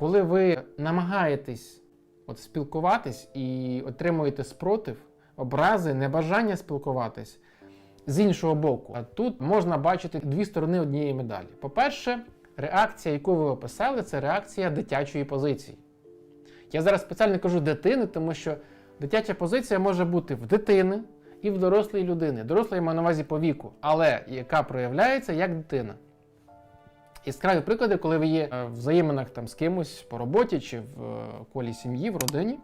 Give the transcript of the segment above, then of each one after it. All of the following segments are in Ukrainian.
Коли ви намагаєтесь от, спілкуватись і отримуєте спротив, образи, небажання спілкуватись з іншого боку, а тут можна бачити дві сторони однієї медалі. По-перше, реакція, яку ви описали, це реакція дитячої позиції. Я зараз спеціально кажу дитини, тому що дитяча позиція може бути в дитини і в дорослої людини. Доросла я маю на увазі по віку, але яка проявляється як дитина. Яскраві приклади, коли ви є е, в взаєминах там з кимось по роботі чи в е, колі сім'ї, в родині.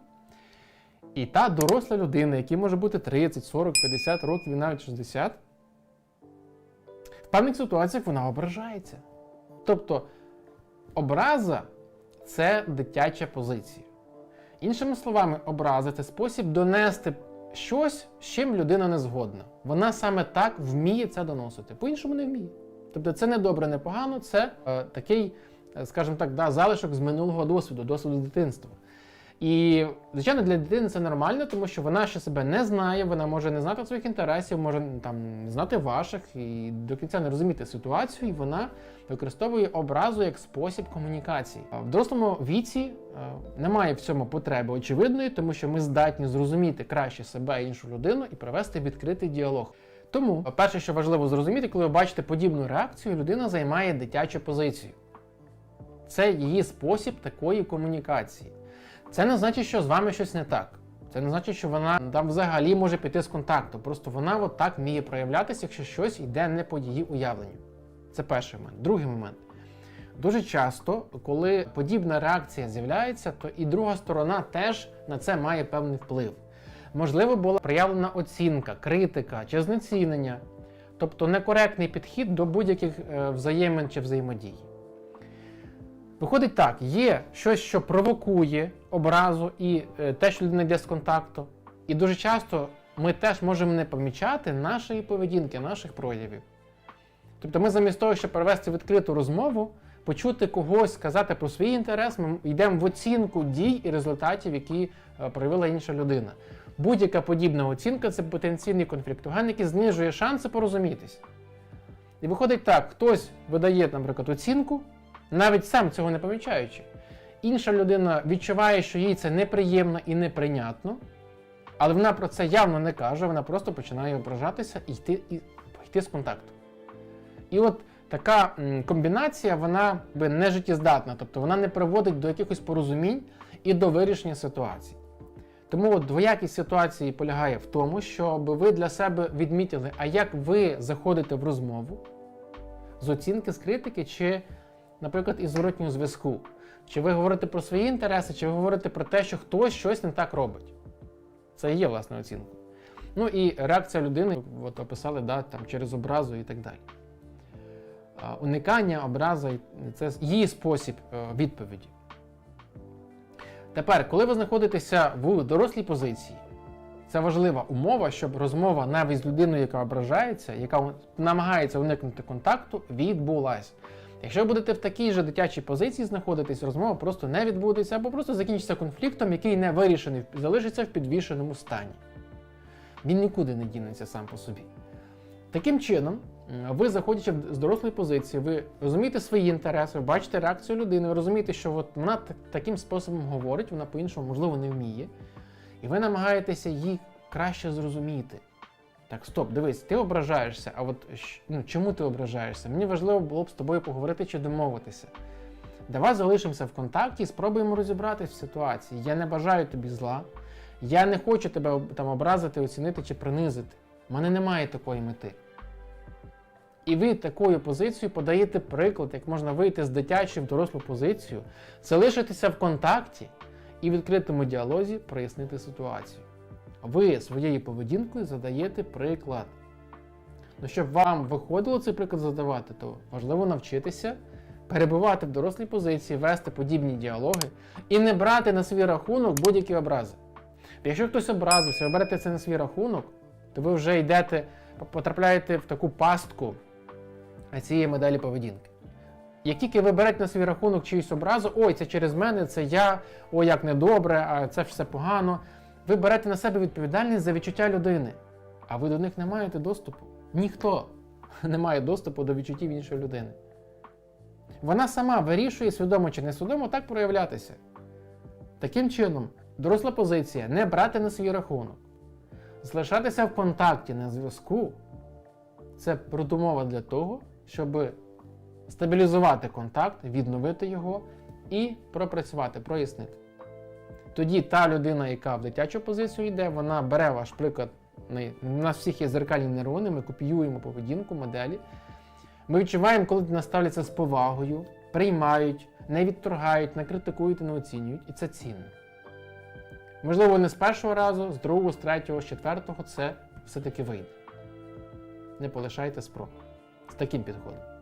І та доросла людина, якій може бути 30, 40, 50 років і навіть 60, в певних ситуаціях вона ображається. Тобто образа це дитяча позиція. Іншими словами, образа це спосіб донести щось, з чим людина не згодна. Вона саме так вміє це доносити, по-іншому не вміє. Тобто це не добре, не погано, це е, такий, е, скажімо так, да, залишок з минулого досвіду, досвіду дитинства. І, звичайно, для дитини це нормально, тому що вона ще себе не знає, вона може не знати своїх інтересів, може там не знати ваших і до кінця не розуміти ситуацію, і вона використовує образу як спосіб комунікації. В дорослому віці е, немає в цьому потреби очевидної, тому що ми здатні зрозуміти краще себе і іншу людину і провести відкритий діалог. Тому, перше, що важливо зрозуміти, коли ви бачите подібну реакцію, людина займає дитячу позицію. Це її спосіб такої комунікації. Це не значить, що з вами щось не так. Це не значить, що вона там взагалі може піти з контакту. Просто вона от так вміє проявлятися, якщо щось йде не по її уявленню. Це перший момент. Другий момент. Дуже часто, коли подібна реакція з'являється, то і друга сторона теж на це має певний вплив. Можливо, була проявлена оцінка, критика чи знецінення, тобто некоректний підхід до будь-яких е, взаємин чи взаємодій. Виходить так, є щось, що провокує образу і е, те, що людина йде з контакту. І дуже часто ми теж можемо не помічати нашої поведінки, наших проявів. Тобто ми замість того, щоб провести відкриту розмову, почути когось, сказати про свій інтерес, ми йдемо в оцінку дій і результатів, які е, проявила інша людина. Будь-яка подібна оцінка це потенційний конфліктоген, який знижує шанси порозумітись. І виходить так: хтось видає, наприклад, оцінку, навіть сам цього не помічаючи. Інша людина відчуває, що їй це неприємно і неприйнятно, але вона про це явно не каже, вона просто починає ображатися і йти, і йти з контакту. І от така комбінація, вона би не життєздатна, тобто вона не приводить до якихось порозумінь і до вирішення ситуацій. Тому от двоякість ситуації полягає в тому, щоб ви для себе відмітили, а як ви заходите в розмову з оцінки, з критики, чи, наприклад, із зворотнього зв'язку. Чи ви говорите про свої інтереси, чи ви говорите про те, що хтось щось не так робить. Це і є власне оцінка. Ну і реакція людини, от описали да, там, через образу і так далі. Уникання, образа це її спосіб е, відповіді. Тепер, коли ви знаходитеся в дорослій позиції, це важлива умова, щоб розмова навіть з людиною, яка ображається, яка намагається уникнути контакту, відбулася. Якщо ви будете в такій же дитячій позиції знаходитись, розмова просто не відбудеться або просто закінчиться конфліктом, який не вирішений, залишиться в підвішеному стані. Він нікуди не дінеться сам по собі. Таким чином, ви заходячи з дорослої позиції, ви розумієте свої інтереси, ви бачите реакцію людини, ви розумієте, що от вона таким способом говорить, вона по-іншому, можливо, не вміє. І ви намагаєтеся її краще зрозуміти. Так, стоп, дивись, ти ображаєшся, а от ну, чому ти ображаєшся? Мені важливо було б з тобою поговорити чи домовитися. Давай залишимося в контакті і спробуємо розібратись в ситуації. Я не бажаю тобі зла. Я не хочу тебе там образити, оцінити чи принизити. У мене немає такої мети. І ви такою позицією подаєте приклад, як можна вийти з дитячої в дорослу позицію, залишитися в контакті і в відкритому діалозі прояснити ситуацію. Ви своєю поведінкою задаєте приклад. Ну, щоб вам виходило цей приклад задавати, то важливо навчитися перебувати в дорослій позиції, вести подібні діалоги і не брати на свій рахунок будь-які образи. Якщо хтось образився, ви берете це на свій рахунок, то ви вже йдете, потрапляєте в таку пастку цієї моделі поведінки. Як тільки ви берете на свій рахунок чиюсь образу, ой, це через мене, це я, ой, як недобре, а це все погано. Ви берете на себе відповідальність за відчуття людини, а ви до них не маєте доступу. Ніхто не має доступу до відчуттів іншої людини. Вона сама вирішує, свідомо чи несвідомо, так проявлятися. Таким чином, доросла позиція не брати на свій рахунок, залишатися в контакті на зв'язку це продумова для того, щоб стабілізувати контакт, відновити його і пропрацювати, прояснити. Тоді та людина, яка в дитячу позицію йде, вона бере ваш приклад. У нас всіх є зеркальні нейрони, ми копіюємо поведінку, моделі. Ми відчуваємо, коли нас ставляться з повагою, приймають, не відторгають, не критикують і не оцінюють, і це цінно. Можливо, не з першого разу, з другого, з третього, з четвертого це все-таки вийде. Не полишайте спроб з таким підходом.